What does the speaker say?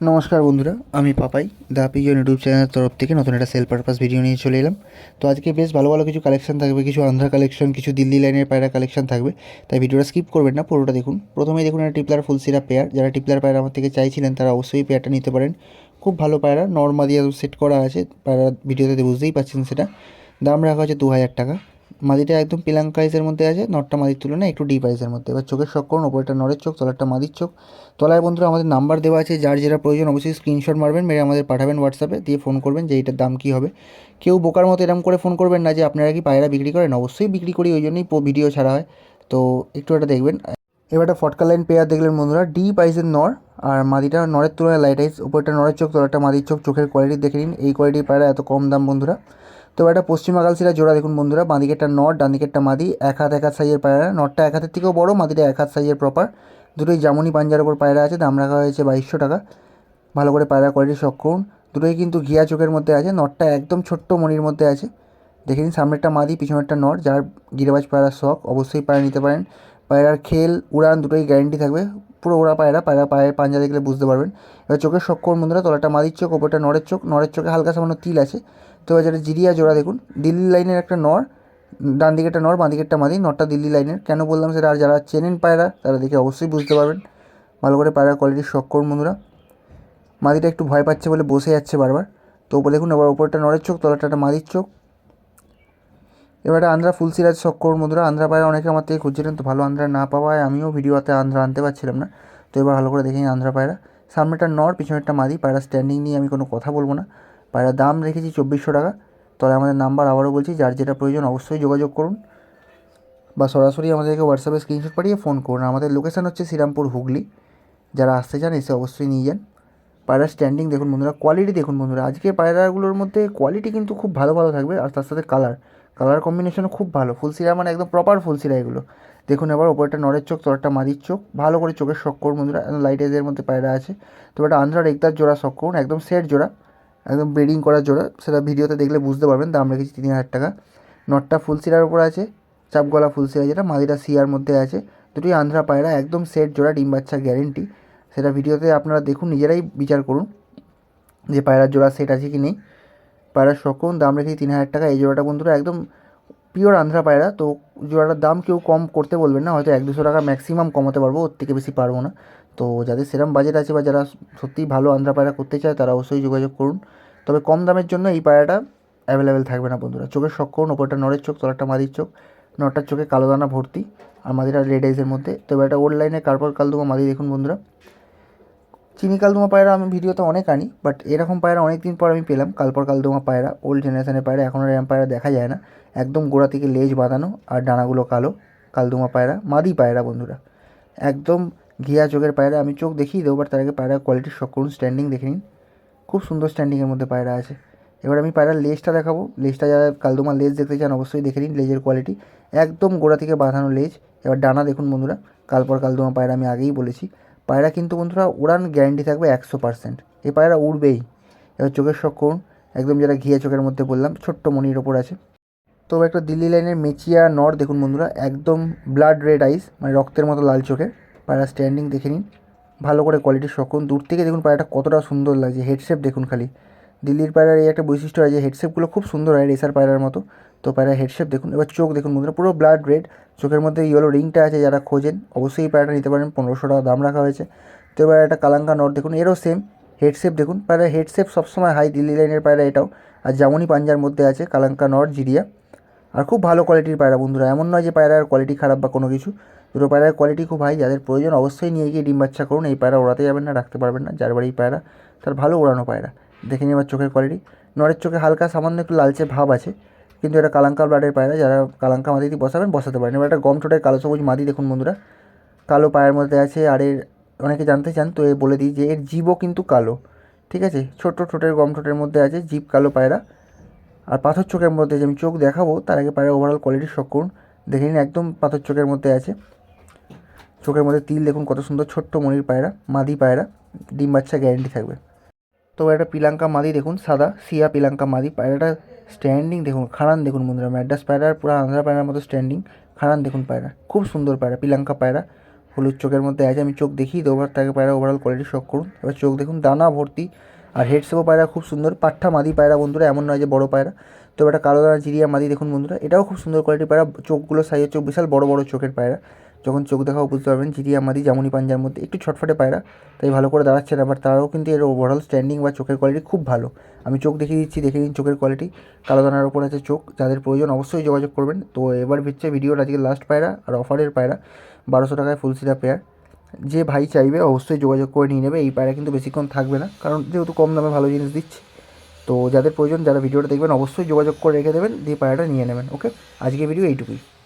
নমস্কার বন্ধুরা, আমি পাপাই, দ্য পিজন ইউটিউব চ্যানেলের তরফ থেকে নতুন একটা সেল পারপাস ভিডিও নিয়ে চলে এলাম। তো আজকে বেশ ভালো ভালো কিছু কালেকশন থাকবে, কিছু আন্ধ্রা কালেকশন কিছু দিল্লি লাইনের পায়রা কালেকশন থাকবে। তাই ভিডিওটা স্কিপ করবেন না, পুরোটা দেখুন। প্রথমেই দেখুন একটা টিপলার ফুল সিরা পেয়ার যারা টিপলার পায়রা আমার থেকে চাইছিলেন, তারা অবশ্যই পেয়ারটা নিতে পারেন। খুব ভালো পায়রা নর্মা দিয়ে সেট করা আছে। পায়রা ভিডিওতে বুঝতেই পাচ্ছেন সেটা। দাম রাখা হচ্ছে দু হাজার টাকা। মাদিটা একদম পিলাঙ্ক আইসের মধ্যে আছে নটটা মাদির তুলনায় একটু ডিপ আইসের মধ্যে। এবার চোখের শখ করুন ওপরটা নরের চোখ, তলারটা মাদির চোখ। তলায় বন্ধুরা আমাদের নাম্বার দেওয়া আছে, যার যেটা প্রয়োজন অবশ্যই স্ক্রিনশট মারবেন, মেরে আমাদের পাঠাবেন হোয়াটসঅ্যাপে দিয়ে ফোন করবেন যে এইটার দাম কী হবে। কেউ বোকার মতো এরকম করে ফোন করবেন না যে আপনারা কি পায়রা বিক্রি করেন, অবশ্যই বিক্রি করি, ওই জন্যই ভিডিও ছাড়া হয়। তো একটু এটা দেখবেন। এবার একটা ফটকা লাইন পেয়ার দেখলেন বন্ধুরা ডিপ আইসের নর আর মাদিটা নরের তুলনায় লাইট আইস উপরটা নরের চোখ, তলারটা মাদির চোখ, চোখের কোয়ালিটি দেখে নিন। এই কোয়ালিটির পায়রা এত কম দাম বন্ধুরা। তো একটা পশ্চিমা কালসিরা জোড়া। দেখুন বন্ধুরা বাঁদিকেরটা নট, ডান দিকেরটা মাদি। এক হাত এক হাত সাইজের পায়রা। নটটা এক হাতের থেকেও বড়, মাদিটা এক হাত সাইজের প্রপার দুটোই জামুনি পাঞ্জার ওপর পায়রা আছে, দাম রাখা হয়েছে বাইশশো টাকা। ভালো করে পায়রা কোয়ালিটি শখ করুন। দুটোই কিন্তু ঘিয়া চোখের মধ্যে আছে, নটটা একদম ছোট্ট মনির মধ্যে আছে। দেখে নিন, সামনেরটা মাদি, পিছনেরটা নট। যার গিরেবাজ পায়রার শখ অবশ্যই পায়রা নিতে পারেন। পায়রার খেল, উড়ান দুটোই গ্যারেন্টি থাকবে। পুরো ওরা পায়রা পায়রা পায়ের পাঞ্জা দেখলে বুঝতে পারবেন। এবার চোখের করুন বন্ধুরা, তলাটা মাদির চোখ, ওপরটা নরের চোখ। নরের চোখে হালকা সামান্য তিল আছে। তো এবার যেটা জিরিয়া জোড়া দেখুন, দিল্লি লাইনের একটা নর, ডান দিকেরটা নর, বাঁ দিকেরটা মাদি। নরটা দিল্লি লাইনের। কেন বললাম সেটা আর যারা চেনেন পায়রা, তারা দেখে অবশ্যই বুঝতে পারবেন। ভালো করে পায়রা কোয়ালিটির করুন বন্ধুরা। মাদিটা একটু ভয় পাচ্ছে বলে বসে যাচ্ছে বারবার। তো ওপর দেখুন, এবার ওপরটা নরের চোখ, তলাটা একটা মাদির চোখ। এবার আন্ধ্রা ফুল সিরাজ শখ করুন বন্ধুরা আন্ধ্রা পায়রা অনেকে আমার থেকে খুঁজছিলেন, তো ভালো আন্ধ্রা না পাওয়ায় আমিও ভিডিওতে আন্ধ্রা আনতে পারছিলাম না। তো এবার ভালো করে দেখে আন্ধ্রা পায়রা সামনেটা নর, পিছনেরটা মাদি। পায়রা স্ট্যান্ডিং নিয়ে আমি কোনো কথা বলব না। পায়রার দাম রেখেছি চব্বিশশো টাকা। তবে আমাদের নাম্বার আবারও বলছি, যার যেটা প্রয়োজন অবশ্যই যোগাযোগ করুন। বা সরাসরি আমাদেরকে হোয়াটসঅ্যাপে স্ক্রিনশট পাঠিয়ে ফোন করুন। আমাদের লোকেশান হচ্ছে শ্রীরামপুর, হুগলি। যারা আসতে চান, এসে অবশ্যই নিয়ে যান। পায়রার স্ট্যান্ডিং দেখুন বন্ধুরা কোয়ালিটি দেখুন বন্ধুরা। আজকে পায়রাগুলোর মধ্যে কোয়ালিটি কিন্তু খুব ভালো ভালো থাকবে, আর তার সাথে কালার কালার কম্বিনেশনও খুব ভালো। ফুলসিরা মানে একদম প্রপার ফুলসিরা এগুলো। দেখুন এবার ওপরটা নরের চোখ, তরটা মাদির চোখ। ভালো করে চোখের শখ করুন বন্ধুরা। লাইট এজের মধ্যে পায়রা আছে। তো একটা আন্ধ্রা রেগদার জোড়া শখ করুন। একদম সেট জোড়া। একদম ব্রিডিং করার জোড়া। সেটা ভিডিওতে দেখলে বুঝতে পারবেন। দাম রেখেছি তিন হাজার টাকা। নটটা ফুলসিরার উপর আছে। চাপগলা ফুলসিরা যেটা মাদিটা সিয়ার মধ্যে আছে। দুটোই আন্ধ্রা পায়রা। একদম সেট জোড়া, ডিম বাচ্চা গ্যারেন্টি সেটা ভিডিওতে আপনারা দেখুন, নিজেরাই বিচার করুন যে পায়রার জোড়া সেট আছে কি নেই। পায়রার শকুন দাম রেখেছি তিন হাজার টাকা। এই জোড়াটা বন্ধুরা একদম পিওর আন্ধ্রা পায়রা। তো জোড়াটার দাম কেউ কম করতে বলবেন না, হয়তো এক দুশো টাকা ম্যাক্সিমাম কমাতে পারব, ওর থেকে বেশি পারব না। তো যাদের সেরম বাজেট আছে বা যারা সত্যিই ভালো আন্ধ্রা পায়রা করতে চায়, তারা অবশ্যই যোগাযোগ করুন। তবে কম দামের জন্য এই পায়রাটা অ্যাভেলেবেল থাকবে না বন্ধুরা। চোখের শখ করুন ওপরটা নরের চোখ, তলারটা মাদির চোখ নটার চোখে কালো দানা ভর্তি, আর মাদিরা রেড আইসের মধ্যে। তো এবার একটা ওল্ড লাইনে কার্পল কালদুমা মাদি দেখুন বন্ধুরা। চিনি কালদুমা পায়রা আমি ভিডিওতে অনেক আনি বাট এরকম পায়রা অনেক দিন পর আমি পেলাম। কালপর কালদুমা পায়রা ওল্ড জেনারেশনের পায়রা, এখন আর এরকম পায়রা দেখা যায় না। একদম গোড়া থেকে লেজ বাঁধানো আর ডানাগুলো কালো, কালদুমা পায়রা, মাদি পায়রা বন্ধুরা। একদম ঘিয়া চোখের পায়রা, আমি চোখ দেখিয়ে দেবো বাট তার আগে পায়রা কোয়ালিটির শখ করুন স্ট্যান্ডিং দেখে নিন। খুব সুন্দর স্ট্যান্ডিংয়ের মধ্যে পায়রা আছে। এবার আমি পায়রার লেজটা দেখাবো। লেজটা যারা কালদুমার লেজ দেখতে চান, অবশ্যই দেখে নিন লেজের কোয়ালিটি একদম গোড়া থেকে বাঁধানো লেজ। এবার ডানা দেখুন বন্ধুরা, কালপর কালদুমা পায়রা আমি আগেই বলেছি। পায়রা কিন্তু বন্ধুরা উড়ান গ্যারান্টি থাকবে একশো পার্সেন্ট এই পায়রা উড়বেই। এবার চোখের শখ করুন। একদম যেটা ঘিয়ে চোখের মধ্যে বললাম, ছোট্ট মনির ওপর আছে। তো একটা দিল্লি লাইনের মেচিয়া নর দেখুন বন্ধুরা, একদম ব্লাড রেড আইস মানে রক্তের মতো লাল চোখের। পায়রা স্ট্যান্ডিং দেখে নিন। ভালো করে কোয়ালিটির শখ করুন। দূর থেকে দেখুন পায়রাটা কতটা সুন্দর লাগছে। হেডশেপ দেখুন খালি। দিল্লির পায়রার এই একটা বৈশিষ্ট্য আছে হেডশেপগুলো খুব সুন্দর হয় রেসার পায়রার মতো। তো পায়রার হেডশেপ দেখুন, এবার চোখ দেখুন বন্ধুরা, পুরো ব্লাড রেড চোখের মধ্যে ইয়েলো রিংটা আছে যারা খোঁজেন, অবশ্যই এই পায়রাটা নিতে পারেন, পনেরোশো টাকা দাম রাখা হয়েছে। তো এবার একটা কালাঙ্কা নট দেখুন, এরও সেম হেডশেপ দেখুন, পায়রা হেডশেপ সবসময় হাই দিল্লি লাইনের পায়রা এটাও, আর জামুনি পাঞ্জার মধ্যে আছে কালাঙ্কা নট জিরিয়া। আর খুব ভালো কোয়ালিটির পায়রা বন্ধুরা, এমন নয় যে পায়রার কোয়ালিটি খারাপ বা কোনো কিছু, দুটো পায়রার কোয়ালিটি খুব হাই যাদের প্রয়োজন অবশ্যই নিয়ে গিয়ে ডিম বাচ্চা করুন, এই পায়রা ওড়াতে যাবেন না, রাখতে পারবেন না, যার বাড়ি পায়রা, তার ভালো ওড়ানো পায়রা। দেখে নিয়ে আমার চোখের কোয়ালিটি নরের চোখে হালকা সামান্য একটু লালচে ভাব আছে কিন্তু এটা কালাঙ্কা ব্লাডের পায়রা, যারা কালাঙ্কা মাদিতে বসাবেন, বসাতে পারেন। এবার একটা গম ঠোঁটের কালো সবুজ মাদি দেখুন বন্ধুরা। কালো পায়ের মধ্যে আছে, আর এর অনেকে জানতে চান, তো এ বলে দিই যে এর জীবও কিন্তু কালো, ঠিক আছে? ছোট্ট ঠোঁটের, গম ঠোঁটের মধ্যে আছে জীব কালো পায়রা। আর পাথর চোখের মধ্যে যে আমি চোখ দেখাবো, তার আগে পায়রা ওভারঅল কোয়ালিটি শখ করুন। দেখে নিন, একদম পাথর চোখের মধ্যে আছে। চোখের মধ্যে তিল দেখুন, কত সুন্দর ছোট্ট মনির পায়রা, মাদি পায়রা, ডিম বাচ্চা গ্যারেন্টি থাকবে। তো একটা পিলাঙ্কা মাদি দেখুন, সাদা সিয়া পিলাঙ্কা মাদি, পায়রাটা স্ট্যান্ডিং দেখুন, খাড়ান দেখুন বন্ধুরা ম্যাড্রাস পায়রার পুরো আন্ধ্রা পায়রার মতো স্ট্যান্ডিং খাড়ান দেখুন পায়রা, খুব সুন্দর পায়রা, পিলাঙ্কা পায়রা, হলুদ চোখের মধ্যে আছে, আমি চোখ দেখিয়ে দেবো এবার তাকে পায়রা ওভারঅল কোয়ালিটি শখ করুন। এবার চোখ দেখুন, দানা ভর্তি, আর হেড শেপও পায়রা খুব সুন্দর পাঠা মাদি পায়রা বন্ধুরা, এমন নয় যে বড় পায়রা। তো এটা কালো দানা, জিরিয়া মাদি দেখুন বন্ধুরা, এটাও খুব সুন্দর কোয়ালিটির পায়রা চোখগুলো সাইজের চোখ বিশাল বড় বড় চোখের পায়রা। যখন চোখ দেখাও বুঝতে পারবেন জিরিয়া মাদি জামুনি, পাঞ্জার মধ্যে একটু ছটফটে পায়রা, তাই ভালো করে দাঁড়াচ্ছে না বাট তারাও কিন্তু এর ওভারঅল স্ট্যান্ডিং বা চোখের কোয়ালিটি খুব ভালো। আমি চোখ দেখিয়ে দিচ্ছি, দেখে দিন চোখের কোয়ালিটি কালো দানার ওপর আছে চোখ, যাদের প্রয়োজন অবশ্যই যোগাযোগ করবেন। তো এবার হচ্ছে ভিডিওর আজকে লাস্ট পায়রা আর অফারের পায়রা, বারোশো টাকায় ফুল সিরা পেয়ার যে ভাই চাইবে অবশ্যই যোগাযোগ করে নিয়ে নেবে, এই পায়রা কিন্তু বেশিক্ষণ থাকবে না, কারণ যেহেতু কম দামে ভালো জিনিস দিচ্ছে। তো যাদের প্রয়োজন, যারা ভিডিওটা দেখবেন, অবশ্যই যোগাযোগ করে রেখে দেবেন, দিয়ে পায়রাটা নিয়ে নেবেন ওকে আজকে ভিডিও এইটুকুই।